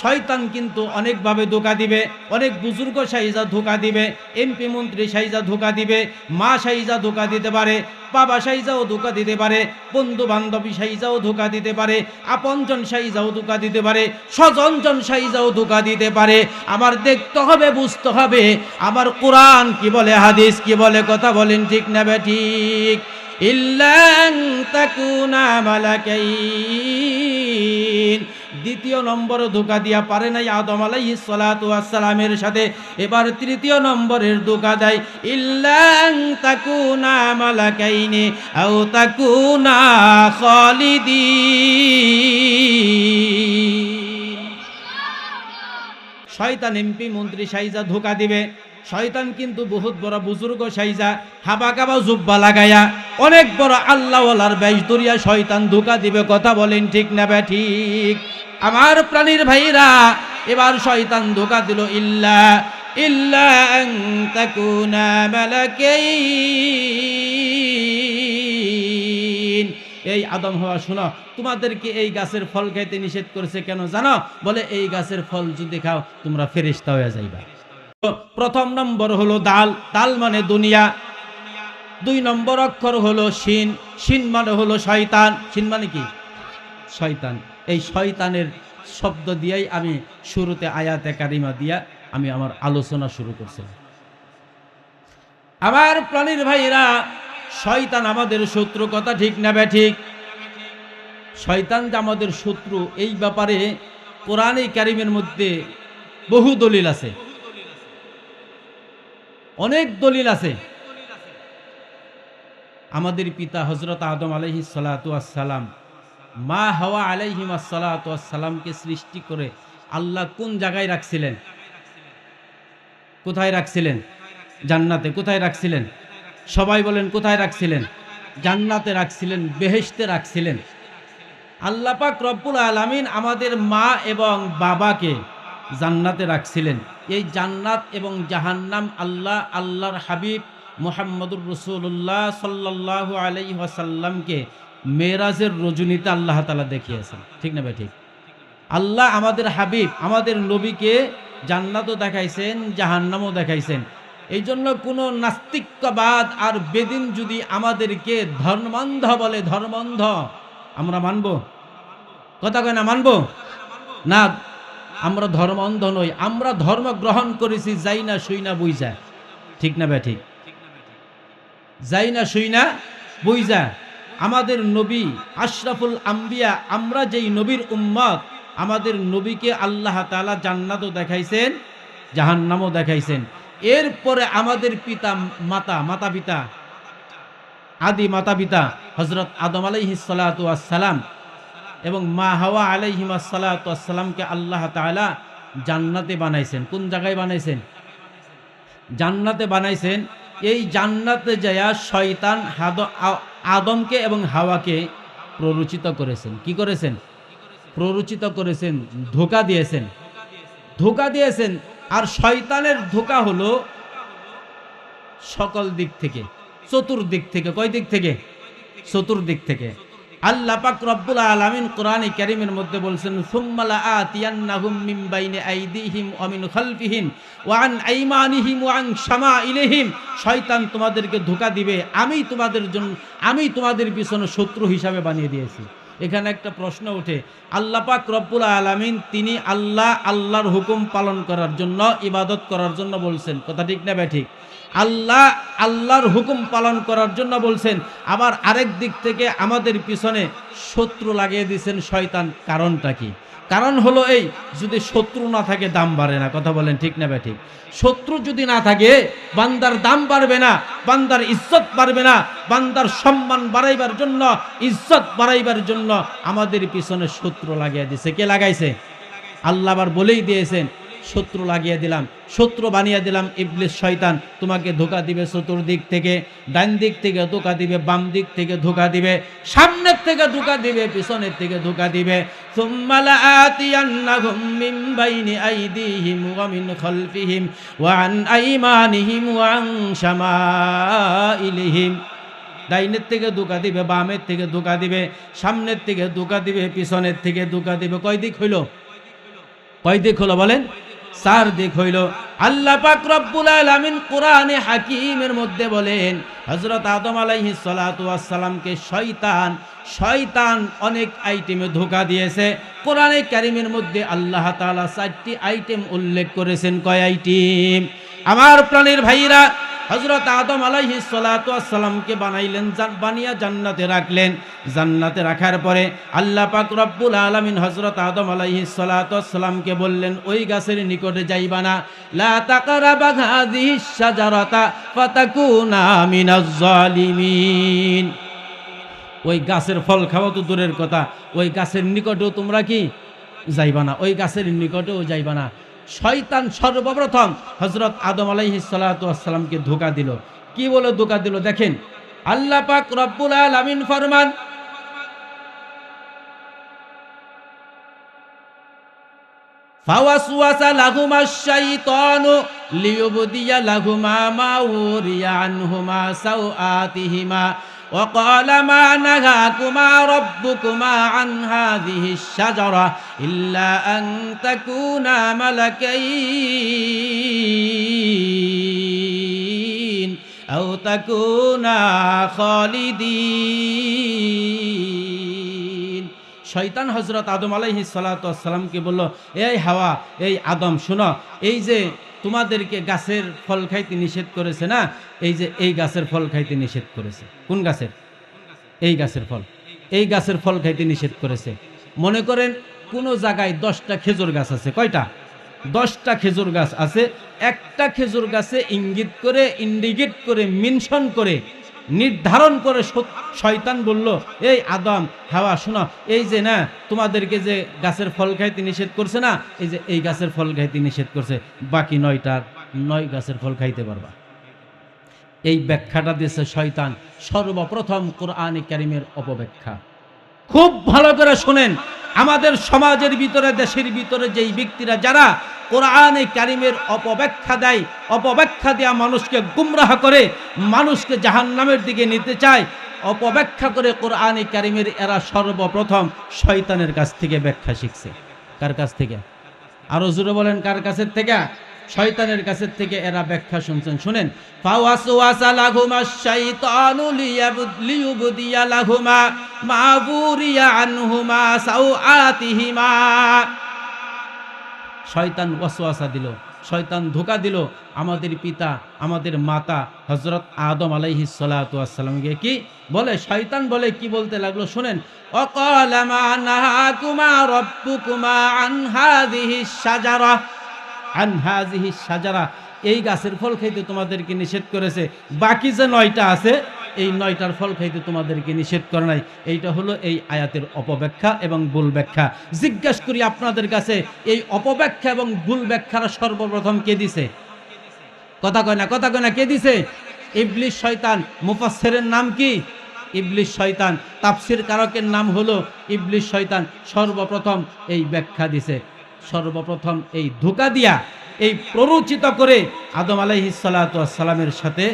শয়তান কিন্তু অনেকভাবে ধোকা দিবে, অনেক বুজুর্গ সাইজা ধোকা দিবে, এমপি মন্ত্রী সাইজা ধোকা দিবে, মা সাইজা ধোকা দিতে পারে, বাবা সাইজাও ধোকা দিতে পারে বন্ধু বান্ধবী সাইজাও ধোকা দিতে পারে, আপনজন সাইজাও ধোকা দিতে পারে, স্বজনজন সাইজাও ধোকা দিতে পারে। আমার দেখতে হবে, বুঝতে হবে আমার কোরআন কি বলে, হাদিস কি বলে, কথা বলেন ঠিক না বে ঠিক? ইল্লাং তাকুনা মালাকাইন। দ্বিতীয় নম্বর ধোকা দিয়া পারে নাই আদম সালাতু ওয়াসসালামের সাথে। এবার তৃতীয় নম্বরের ধোকা দেয়, ইল্লাং তাকুনা মালাকাইনি আও তাকুনা খালিদিন। শয়তান এমপি মন্ত্রী সাইজা ধোকা দিবে। শয়তান কিন্তু বহুত বড় বুজুর্গ সাইজা, হাবা কাবা জুব্বা লাগায়া, অনেক বড় আল্লাহওয়ালার বেশ দরিয়া শয়তান ধোকা দিবে, কথা বলেন ঠিক না বে ঠিক? আমার প্রাণীর ভাইরা, এবার শয়তান ধোকা দিল, ইল্লা ইল্লা আন তাকুনা এই আদম হওয়া, শোনো, তোমাদেরকে এই গাছের ফল খাইতে নিষেধ করেছে কেন জানো? বলে, এই গাছের ফল যদি খাও, তোমরা ফেরিস্তা হয়ে যাইবা। প্রথম নম্বর হলো দাল। দাল মানে দুনিয়া। দুই নম্বর অক্ষর হলো শিন। শিন মানে হলো শয়তান। শিন মানে কি? শয়তান। এই শয়তানের শব্দ দিয়েই আমি শুরুতে আয়াতে কারিমা দিয়া আমি আমার আলোচনা শুরু করছিলাম। আমার প্রাণীর ভাইরা শয়তান আমাদের শত্রু, কথা ঠিক না বে ঠিক? শয়তান যে আমাদের শত্রু, এই ব্যাপারে কোরআনে কারিমের মধ্যে বহু দলিল আছে। অনেক দলিল আছে। আমাদের পিতা হজরত আদম আলহি সালাম মা হাওয়া আলাইহিম সালামকে সৃষ্টি করে আল্লাহ কোন জায়গায় রাখছিলেন? কোথায় রাখছিলেন? জান্নাতে কোথায় রাখছিলেন? সবাই বলেন, কোথায় রাখছিলেন? জান্নাতে রাখছিলেন, বেহেশতে রাখছিলেন। আল্লাহ পাক রব্বুল আলামিন আমাদের মা এবং বাবাকে জান্নাতে রাখছিলেন। এই জান্নাত এবং জাহান্নাম আল্লাহ, আল্লাহর হাবিব মোহাম্মদুর রসুল্লাহ সাল্লাহ আলাই মেরাজের রজনীতে আল্লাহ তালা দেখিয়েছেন। ঠিক না ভাই, ঠিক? আল্লাহ আমাদের হাবিব, আমাদের নবীকে জান্নাতও দেখাইছেন, জাহান্নামও দেখাইছেন। এই জন্য কোনো নাস্তিকবাদ আর বেদিন যদি আমাদেরকে ধর্মান্ধ বলে, ধর্মান্ধ, আমরা মানব? কথা কয় না, মানব? না, আমরা ধর্ম অন্ধ নই, আমরা ধর্ম গ্রহণ করেছি, যাই না শুই না বুঝা ঠিক না বে ঠিক? যাই না শুই না বুঝা আমাদের নবী আশরাফুল আম্বিয়া, আমরা যেই নবীর উম্মত, আমাদের নবীকে আল্লাহ তালা জান্নাতও দেখাইছেন, জাহান্নামও দেখাইছেন। এরপরে আমাদের পিতা মাতা মাতা পিতা আদি মাতা পিতা হজরত আদম আলাইহিসালাম এবং মা হাওয়া আলাইহিমাসালামকে আল্লাহ তালা জান্নাতে বানাইছেন। কোন জায়গায় বানাইছেন? জান্নাতে বানাইছেন। এই জান্নাতে যায়া শয়তান হাদ আদমকে এবং হাওয়াকে প্ররোচিত করেছেন। কি করেছেন? প্ররোচিত করেছেন, ধোকা দিয়েছেন। ধোকা দিয়েছেন, আর শয়তানের ধোকা হলো সকল দিক থেকে, চতুর্দিক থেকে কয় দিক থেকে? চতুর্দিক থেকে। আল্লাহ পাক রব্বুল আলামিন কোরআনে কারীমের মধ্যে বলছেন, সুম্মালা আতিয়ান্নাহুম মিন বাইনি আইদিহিম ওয়া মিন খালফিহিম ওয়া আন আইমানিহিম ওয়া আন শামাইলিহিম। শয়তান তোমাদেরকে ধোঁকা দিবে, আমি তোমাদের জন্য আমি তোমাদের পিছনে শত্রু হিসাবে বানিয়ে দিয়েছি। এখানে একটা প্রশ্ন ওঠে, আল্লাহ পাক রব্বুল আলামিন তিনি আল্লাহ, আল্লাহর হুকুম পালন করার জন্য, ইবাদত করার জন্য বলছেন। কথা ঠিক না ঠিক? আল্লাহ, আল্লাহর হুকুম পালন করার জন্য বলছেন, আবার আরেক দিক থেকে আমাদের পিছনে শত্রু লাগিয়ে দিয়েছেন শয়তান। কারণটা কি? কারণ হলো এই, যদি শত্রু না থাকে, দাম বাড়ে না। কথা বলেন ঠিক না ঠিক শত্রু যদি না থাকে, বান্দার দাম বাড়বে না, বান্দার ইজ্জত বাড়বে না, বান্দার সম্মান বাড়াইবার জন্য, ইজ্জত বাড়াইবার জন্য আমাদের পিছনে শত্রু লাগিয়ে দিছে কে লাগাইছে? আল্লাহ আবার বলেই দিয়েছেন শত্রু লাগিয়ে দিলাম, শত্রু বানিয়ে দিলাম ইবলিস শয়তান। তোমাকে ধোকা দিবে চতুর্দিক থেকে, ডান দিক থেকে ধোকা দিবে, বাম দিক থেকে ধোকা দিবে, সামনের থেকে ধোকা দিবে, পিছনের থেকে ধোকা দিবে। ডাইনের থেকে ধোকা দিবে, বামের থেকে ধোকা দিবে, সামনের থেকে ধোকা দিবে, পিছনের থেকে ধোকা দিবে। কয় দিক হইল? কয় দিক হলো বলেন? চার দিক হইল, আল্লাহ পাক রব্বুল আলামিন কোরআনে হাকিমের মধ্যে বলেন, হযরত আদম আলাইহিস সালাতু ওয়াস সালামকে শয়তান শয়তান অনেক আইটেমে ধোকা দিয়েছে। কোরআনে কারিমের মধ্যে আল্লাহ তাআলা চারটি আইটেম উল্লেখ করেছেন। কয় আইটেম? আমার প্রাণের ভাইরা হজরত আদম আলাইহি সালামকে বানাইলেন বানিয়া জান্নাতে রাখলেন। জান্নাতে রাখার পরে আল্লাহ পাক রব্বুল আলামিন হজরত আদম আলাইহি সালামকে বললেন, ওই গাছের নিকটে যাইবা না। ওই গাছের ফল খাওয়া তো দূরের কথা। ওই গাছের নিকটেও তোমরা কি যাইবা না? ওই গাছের নিকটেও যাইবা না। শয়তান সর্বপ্রথম হজরত আদম আলাইহি সালাতামকে ধোকা দিল কি বলে ধোকা দিল দেখেন আল্লাহ পাক রব্বুল আলামিন ফরমান فوسوس لهما الشيطان ليبدي لهما ما وري عنهما سوآتهما وقال ما نهاكما ربكما عن هذه الشجرة إلا أن تكونا ملكين أو تكونا خالدين শয়তান হজরত আদম আলাইহি সালাতামকে বলল এই হাওয়া এই আদম শোনো এই যে তোমাদেরকে গাছের ফল খাইতে নিষেধ করেছে না? এই যে এই গাছের ফল খাইতে নিষেধ করেছে। কোন গাছের? এই গাছের ফল। এই গাছের ফল খাইতে নিষেধ করেছে। মনে করেন কোনো জায়গায় দশটা খেজুর গাছ আছে। কয়টা? দশটা খেজুর গাছ আছে। একটা খেজুর গাছে ইঙ্গিত করে, ইন্ডিকেট করে, মেনশন করে নির্ধারণ করে শয়তান বলল, এই আদম, হাওয়া, শোনো, এই যে না, তোমাদেরকে যে গাছের ফল খাইতে নিষেধ করছে না, এই যে এই গাছের ফল খাইতে নিষেধ করছে, বাকি নয়টার নয় গাছের ফল খাইতে পারবা। এই ব্যাখ্যাটা দিয়েছে শয়তান, সর্বপ্রথম কোরআনে কারিমের অপব্যাখ্যা। খুব ভালো করে শোনেন, আমাদের সমাজের ভিতরে, দেশের ভিতরে যেই ব্যক্তিরা, যারা কোরআনে কারিমের অপব্যাখ্যা দেয়, অপব্যাখ্যা দেওয়া মানুষকে গুমরাহ করে, মানুষকে জাহান্নামের দিকে নিতে চায়। অপব্যাখ্যা করে কোরআনে কারিমের এরা সর্বপ্রথম শয়তানের কাছ থেকে ব্যাখ্যা শিখছে। কার কাছ থেকে? আরও জোরে বলেন, কার কাছের থেকে? শয়তানের কাছের থেকে এরা ব্যাখ্যা শুনছেন। শুনেন, ফাওয়াসওয়াসা লাহুমা শাইতানু লিয়াবুদ- লিয়ুবদিয়া লাহুমা, মা বুরিয়া আনহুমা শয়তান ওয়াসওয়াসা দিল, শয়তান ধোকা দিল আমাদের পিতা, আমাদের মাতা হজরত আদম আলাইহি সালাতামকে কি বলে? শয়তান বলে কি বলতে লাগল শুনেন? শাজারা এই গাছের ফল খেতে তোমাদেরকে নিষেধ করেছে। বাকি যে নয়টা আছে এই নয়টার ফল খাইতে তোমাদেরকে নিষেধ করে নাই। এইটা হলো এই আয়াতের অপব্যাখ্যা এবং ভুল ব্যাখ্যা জিজ্ঞাসা করি আপনাদের কাছে, এই অপব্যাখ্যা এবং ভুল ব্যাখ্যারা সর্বপ্রথম কে দিছে? কথা কয় না, কথা কয় না, কে দিছে? ইবলিশ শয়তান। মুফাসসিরের নাম কি? ইবলিশ শয়তান। তাফসির কারকের নাম হলো ইবলিশ শয়তান। সর্বপ্রথম এই ব্যাখ্যা দিছে। সর্বপ্রথম এই ধোকা দিয়া এই প্ররোচিত করে আদম আলাইহিস সালামের সাথে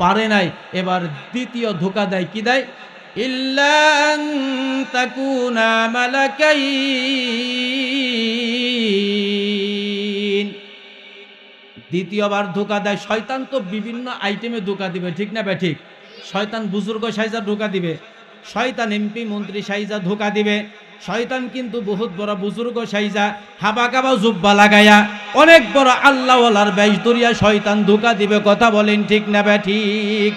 পারে নাই। এবার দ্বিতীয় ধোকা দেয়, কি দেয়? দ্বিতীয়বার ধোকা দেয়, শয়তান তো বিভিন্ন আইটেমে ধোকা দিবে, ঠিক না বে ঠিক? শয়তান বুজুর্গ সাইজা ধোকা দিবে, শয়তান এমপি মন্ত্রী সাইজা ধোকা দিবে। শয়তান কিন্তু বহুত বড় বুজুর্গ সাইজা, হাবা কাবা জুব্বা লাগাইয়া অনেক বড় আল্লাহওয়ালার বেশ দরিয়া শয়তান ধোকা দিবে, কথা বলেন ঠিক না বে ঠিক?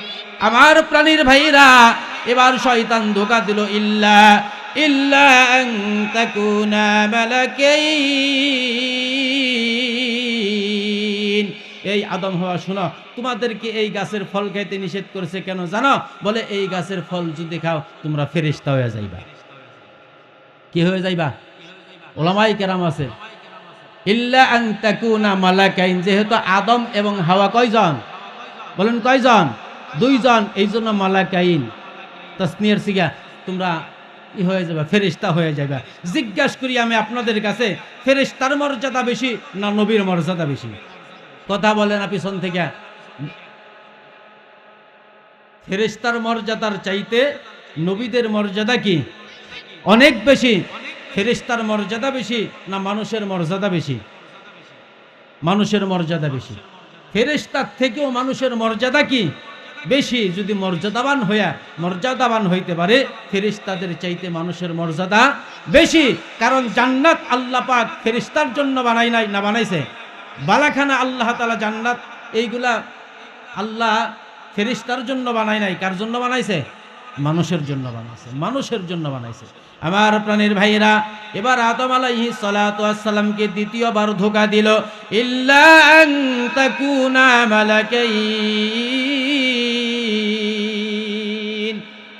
আমার প্রাণীর ভাইরা, এবার শয়তান ধোকা দিল, ইল্লা ইল্লা তাকুনা মালাকাইন। এই আদম হওয়া, শোনো, তোমাদেরকে এই গাছের ফল খাইতে নিষেধ করেছে কেন জানো? বলে, এই গাছের ফল যদি খাও, তোমরা ফেরিস্তা হয়ে যাইবা। কি হয়ে যাইবা? ওলামাই কেরাম আছে। যেহেতু আদম এবং হাওয়া কয়জন? বলেন কয়জন? দুইজন এই জন্য মালাকাইন। তসনিয়ার সিগা, তোমরা ই হয়ে যাবে ফেরিস্তা হয়ে যাবে জিজ্ঞাসা করি আমি আপনাদের কাছে ফেরিস্তার মর্যাদা বেশি না নবীর মর্যাদা বেশি? কথা বলেন না পিছন থেকে। ফেরিস্তার মর্যাদার চাইতে নবীদের মর্যাদা কি? অনেক বেশি। ফেরিস্তার মর্যাদা বেশি না মানুষের মর্যাদা বেশি? মানুষের মর্যাদা বেশি। ফেরিস্তার থেকেও মানুষের মর্যাদা কি? বেশি। যদি মর্যাদাবান হইয়া, মর্যাদাবান হইতে পারে ফেরিস্তাদের চাইতে মানুষের মর্যাদা বেশি। কারণ জান্নাত আল্লাহ পাক ফেরিস্তার জন্য বানাই নাই, না বানাইছে? বালাখানা আল্লাহ তালা জান্নাত, এইগুলা আল্লাহ ফেরিস্তার জন্য বানাই নাই। কার জন্য বানাইছে? মানুষের জন্য বানাইছে মানুষের জন্য বানাইছে। আমার প্রাণের ভাইরা এবার আদম আলাইহি সালাতামকে দ্বিতীয়বার ধোকা দিল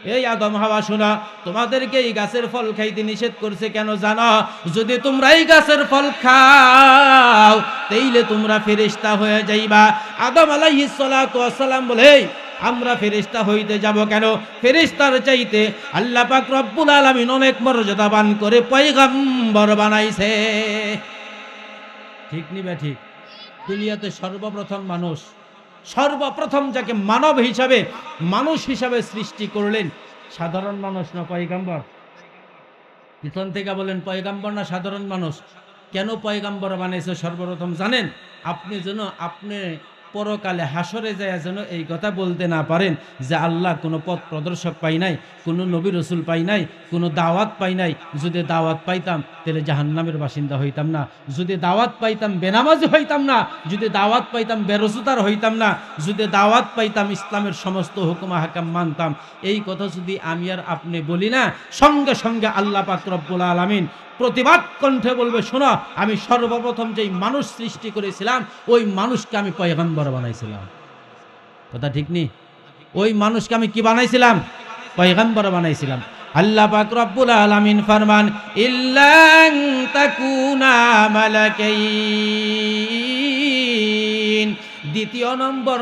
এই আদম হাওয়া শোনা তোমাদেরকে এই গাছের ফল খাইতে নিষেধ করছে কেন জানো? যদি তোমরা এই গাছের ফল খাও তাইলে তোমরা ফেরেশতা হয়ে যাইবা। আদম আলাইহিস ওয়াসসালাম বলে "এই, আমরা ফেরেশতা হইতে যাব কেন? ফেরেশতার চাইতে আল্লাহ পাক রব্বুল আলামিন অনেক মর্যাদাবান করে পয়গম্বর বানাইছে। ঠিক নিবে ঠিক? দুনিয়াতে সর্বপ্রথম মানুষ, সর্বপ্রথম যাকে মানব হিসাবে, মানুষ হিসাবে সৃষ্টি করলেন সাধারণ মানুষ না পয়গাম্বর? পিছন থেকে বলেন, পয়গাম্বর না সাধারণ মানুষ? কেন পয়গাম্বর বানিয়েছে সর্বপ্রথম জানেন? আপনি যেন আপনি পরকালে হাসরে যায় যেন এই কথা বলতে না পারেন যে আল্লাহ কোনো পথ প্রদর্শক পাই নাই, কোনো নবী রসুল পাই নাই, কোনো দাওয়াত পাই নাই। যদি দাওয়াত পাইতাম, তাহলে জাহান্নামের বাসিন্দা হইতাম না। যদি দাওয়াত পাইতাম, বেনামাজি হইতাম না। যদি দাওয়াত পাইতাম, বেরোজগার হইতাম না। যদি দাওয়াত পাইতাম, ইসলামের সমস্ত হুকুম হাকাম মানতাম। এই কথা যদি আমি আর আপনি বলি না, সঙ্গে সঙ্গে আল্লাহ পাক রব্বুল আলামিন প্রতিবাদ কণ্ঠে বলবে, শোনো, আমি সর্বপ্রথম যেই মানুষ সৃষ্টি করেছিলাম, ওই মানুষকে আমি পয়গম্বর বানাইছিলাম। কথা ঠিক নেই ওই মানুষকে আমি কি বানাইছিলাম? পয়গম্বর বানাইছিলাম। আল্লাহ পাক রব্বুল আলামিন ফরমান ইল্লান তাকুনা মালাকাইন। দ্বিতীয় নম্বর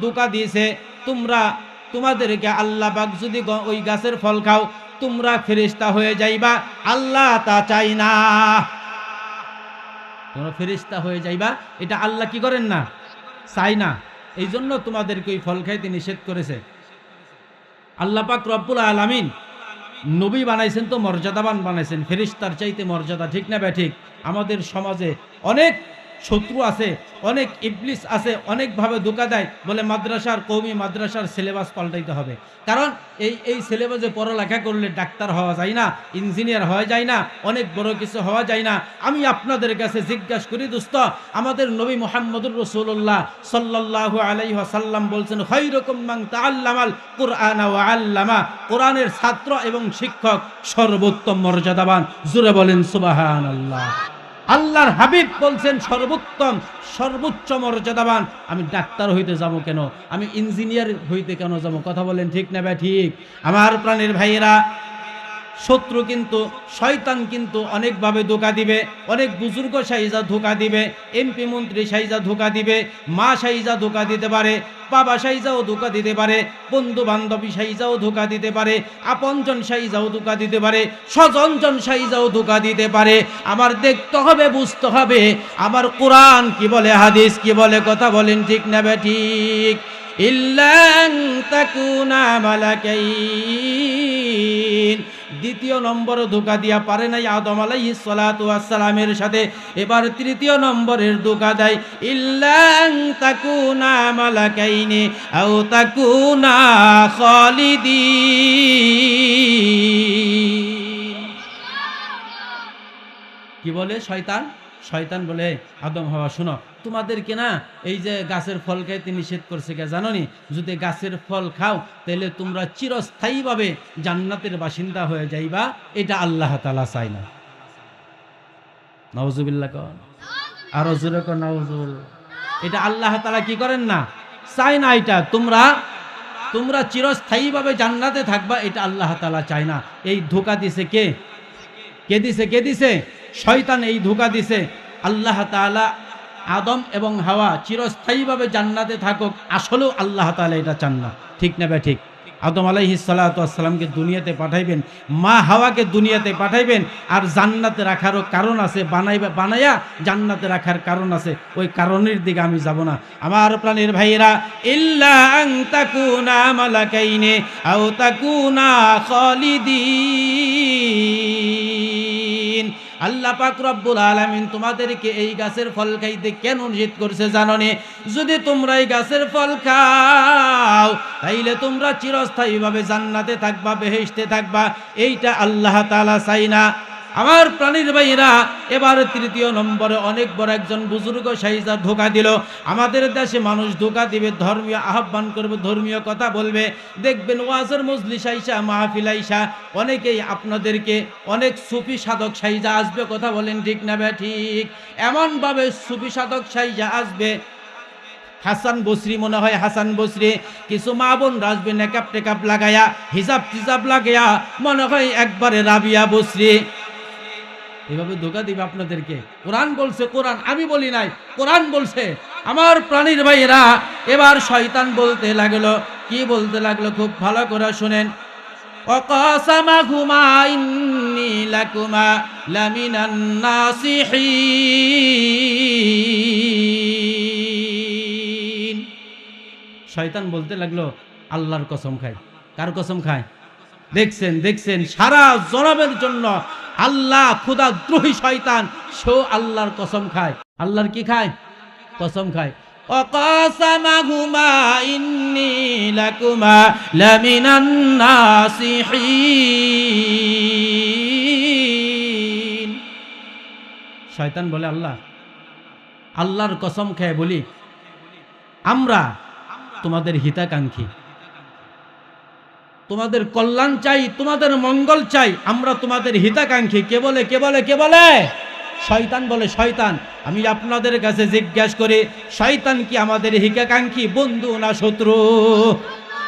দুকা দিয়েছে, তোমরা তোমাদেরকে আল্লাহ পাক যদি ওই গাছের ফল খাও, তোমরা ফেরিস্তা হয়ে যাইবা। আল্লাহ তা চাই না। তোমরা ফেরিস্তা হয়ে যাইবা। এটা আল্লাহ কি করেন না? চাই না। এই জন্য তোমাদেরকে ওই ফল খাইতে নিষেধ করেছে। আল্লাহ পাক রব্বুল আলামিন নবী বানাইছেন তো মর্যাদাবান বানাইছেন। ফেরিস্তার চাইতে মর্যাদা ঠিক না ঠিক? আমাদের সমাজে অনেক শত্রু আছে, অনেক ইবলিস আছে, অনেকভাবে ধোকা দেয়, বলে মাদ্রাসার কৌমি মাদ্রাসার সিলেবাস পাল্টাইতে হবে। কারণ এই এই সিলেবাসে পড়ালেখা করলে ডাক্তার হওয়া যায় না ইঞ্জিনিয়ার হওয়া যায় না, অনেক বড় কিছু হওয়া যায় না। আমি আপনাদের কাছে জিজ্ঞাসা করি, দোস্ত, আমাদের নবী মোহাম্মদুর রসুল্লাহ সাল্লাল্লাহু আলাইহি ওয়াসাল্লাম বলছেন খৈরকম মান তাআল্লামাল কুরআন ওয়া আল্লামা। কোরআনের ছাত্র এবং শিক্ষক সর্বোত্তম মর্যাদাবান। জুড়ে বলেন, সুবহানাল্লাহ। আল্লাহর হাবিব বলছেন, সর্বোত্তম, সর্বোচ্চ মর্যাদাবান। আমি ডাক্তার হইতে যাব কেন? আমি ইঞ্জিনিয়ার হইতে কেন যাব? কথা বলেন ঠিক না ভাই, ঠিক। আমার প্রাণের ভাইয়েরা শত্রু কিন্তু, শয়তান কিন্তু অনেকভাবে ধোকা দিবে। অনেক বুজুর্গ সাইজা ধোকা দিবে, এমপি মন্ত্রী সাইজা ধোকা দিবে, মা সাইজা ধোকা দিতে পারে, বাবা সাইজাও ধোকা দিতে পারে বন্ধু বান্ধবী সাইজাও ধোকা দিতে পারে, আপনজন সাইজাও ধোকা দিতে পারে, স্বজনজন সাইজাও ধোকা দিতে পারে। আমার দেখতে হবে, বুঝতে হবে, আমার কোরআন কি বলে, হাদিস কি বলে, কথা বলেন ঠিক না ঠিক। দ্বিতীয় নম্বর ধোকা দিয়া পারে নাই আদম আলাইহিস সালাতু সালামের সাথে। এবার তৃতীয় নম্বরের ধোকা দেয়, ইল্লাং কি বলে শয়তান? শয়তান বলে, আদম হওয়া, শোনো, তোমাদেরকে না এই যে গাছের ফল খাইতে নিষেধ করছে কে জানো নি যদি গাছের ফল খাও, তাহলে তোমরা চিরস্থায়ীভাবে জান্নাতের বাসিন্দা হয়ে যাইবা, এটা আল্লাহ তালা চাই না। নওজুবিল্লা কন। আরও জোরে এটা আল্লাহ তালা কি করেন না? চাই না এটা। তোমরা তোমরা চিরস্থায়ীভাবে জান্নাতে থাকবা, এটা আল্লাহ তালা চায় না। এই ধোকা দিছে কে? কে দিছে? কে দিছে? শয়তান এই ধোকা দিছে, আল্লাহ তাআলা আদম এবং হাওয়া চিরস্থায়ীভাবে জান্নাতে থাকুক, আসলেও আল্লাহ তাআলা এটা চান না। ঠিক না ঠিক। আদম আলাইহিস সালাতু দুনিয়াতে পাঠাইবেন, মা হাওয়াকে দুনিয়াতে পাঠাইবেন, আর জান্নাতে রাখারও কারণ আছে, বানাইবা বানাইয়া জান্নাতে রাখার কারণ আছে, ওই কারণের দিকে আমি যাব না। আমার প্রাণের ভাইয়েরা, ইল্লা আও আল্লাহ পাক রব্বুল আলামিন তোমাদেরকে এই গাছের ফল খাইতে কেন নিষেধ করছে জানো নি যদি তোমরা এই গাছের ফল খাও, তাইলে তোমরা চিরস্থায়ীভাবে জান্নাতে থাকবা, বেহেশতে থাকবা। এইটা আল্লাহ তাআলা চাই না। আমার প্রাণীর ভাইরা এবার তৃতীয় নম্বরে অনেক বড় একজন বুজুর্গ সাইজা ধোকা দিল। আমাদের দেশে মানুষ ধোকা দিবে, ধর্মীয় আহ্বান করবে, ধর্মীয় কথা বলবে। দেখবেন ওয়াজের মজলি সাইসা মাহফিল আইসা, অনেকেই আপনাদেরকে অনেক সুফি সাধক সাইজা আসবে, কথা বলেন ঠিক না বে, ঠিক? এমনভাবে সুফি সাধক সাইজা আসবে। হাসান বসরি মনে হয়, হাসান বসরি। কিছু মা বোন রাজবে নেকাপ টেকাপ লাগায়া, হিজাব টিজাব লাগায়া, মনে হয় একবারে রাবিয়া বসরি। এভাবে ধোকা দিবে আপনাদেরকে। কোরআন বলছে, কোরআন, আমি বলি নাই, কোরআন বলছে, আমার প্রাণীর ভাইয়েরা, এবার শয়তান বলতে লাগল, কি বলতে লাগল খুব ভালো করে শুনেন। শয়তান বলতে লাগল, আল্লাহর কসম খায়। কার কসম খায়? দেখছেন দেখছেন, সারা জনমের জন্য আল্লাহ খুদা দ্রোহী শয়তান সে আল্লাহর কসম খায়। আল্লাহর কি খায়? কসম খায়। শয়তান বলে, আল্লাহ, আল্লাহর কসম খেয়ে বলি, আমরা তোমাদের হিতাকাঙ্ক্ষী। তোমাদের কল্যাণ চাই, তোমাদের মঙ্গল চাই, আমরা তোমাদের হিতাকাঙ্ক্ষী। কে বলে কে বলে কে বলে? শয়তান বলে, শয়তান। আমি আপনাদের কাছে জিজ্ঞাসা করি, শয়তান কি আমাদের হিতাকাঙ্ক্ষী? বন্ধু না শত্রু?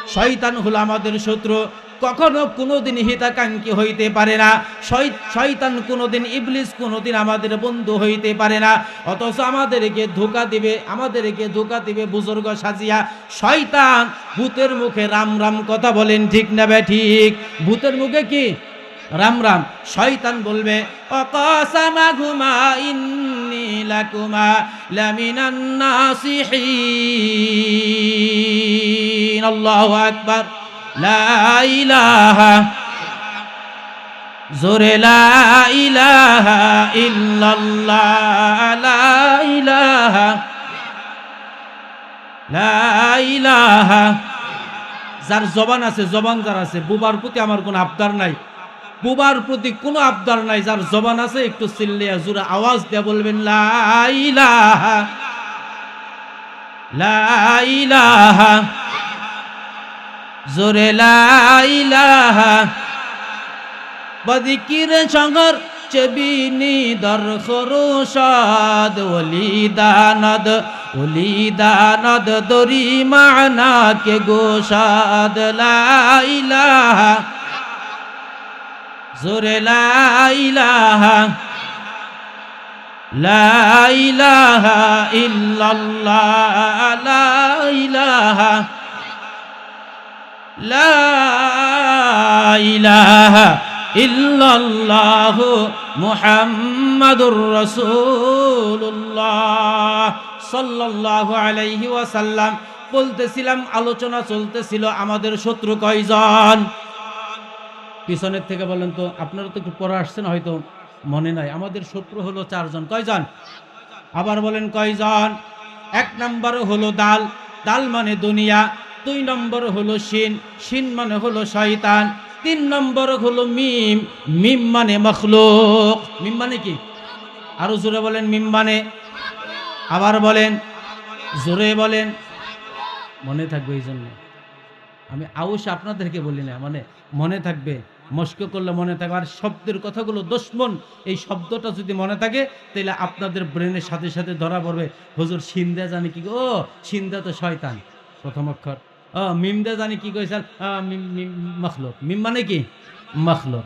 শয়তান হলো আমাদের শত্রু। কখনো কোনোদিন হিতাকাঙ্ক্ষী হইতে পারে না। শয়- শয়তান কোনোদিন ইবলিস, কোনোদিন আমাদের বন্ধু হইতে পারে না। অথচ আমাদেরকে ধোকা দিবে, আমাদেরকে ধোকা দিবে বুজুর্গ সাজিয়া। শয়তান ভূতের মুখে রাম রাম কথা বলেন, ঠিক না বে ঠিক? ভূতের মুখে কি? রাম রাম। শয়তান বলবে, অকাসামা ঘুমা ইন্নি লাকুমা লামিনান নাসিহিন আল্লাহু আকবার। লা ইলাহা, জোরে লা ইলাহা ইল্লাল্লাহ, লা ইলাহা লা ইলাহা। যার জবান আছে, জবান যার আছে, বুবার প্রতি আমার কোনো আবদার নাই। বুবার প্রতি কোনো আবদার নাই, যার জবান আছে, একটু চিল্লিয়া জোরে আওয়াজ দিয়ে বলবেন, লা ইলাহা লা ইলাহা। জোরে লা ইলাহা। বদিকির সঙ্গর চেবিনি দর খরুষাদ ওলি দানদ ওলি দানদ দরি মানা কে গোসাদ লা ইলাহা। জোরে লা ইলাহা। লা ইলাহা ইল্লাল্লাহ, লা ইল্লাল্লাহু মুহাম্মাদুর রাসূলুল্লাহ সাল্লাল্লাহু আলাইহি ওয়াসাল্লাম। বলতেছিলাম, আলোচনা চলতেছিল আমাদের শত্রু কয়জন? পিছনের থেকে বলেন তো, আপনারা তো একটু পরে আসছেন, হয়তো মনে নাই। আমাদের শত্রু হলো চারজন। কয়জন? আবার বলেন কয়জন? এক নম্বর হলো দাল। দাল মানে দুনিয়া। দুই নম্বর হলো শিন শিন মানে হলো শয়তান, তিন নম্বর হলো মিম মিম মানে মখলুক। মিম মানে কি? আরও জোরে বলেন, মিম মানে? আবার বলেন, জোরে বলেন। মনে থাকবে এই জন্য। আমি আউশ আপনাদেরকে বলি না মানে মনে থাকবে, মস্ক করলে মনে থাকবে। আর শব্দের কথাগুলো দশমন, এই শব্দটা যদি মনে থাকে তাহলে আপনাদের ব্রেনের সাথে সাথে ধরা পড়বে। হুজুর সিন্দা জানি কি ও সিন্দা তো শয়তান। প্রথম অক্ষর। ও মিমদা জানি কি মিম মিম মখলুক। মিম মানে কি? মখলুক।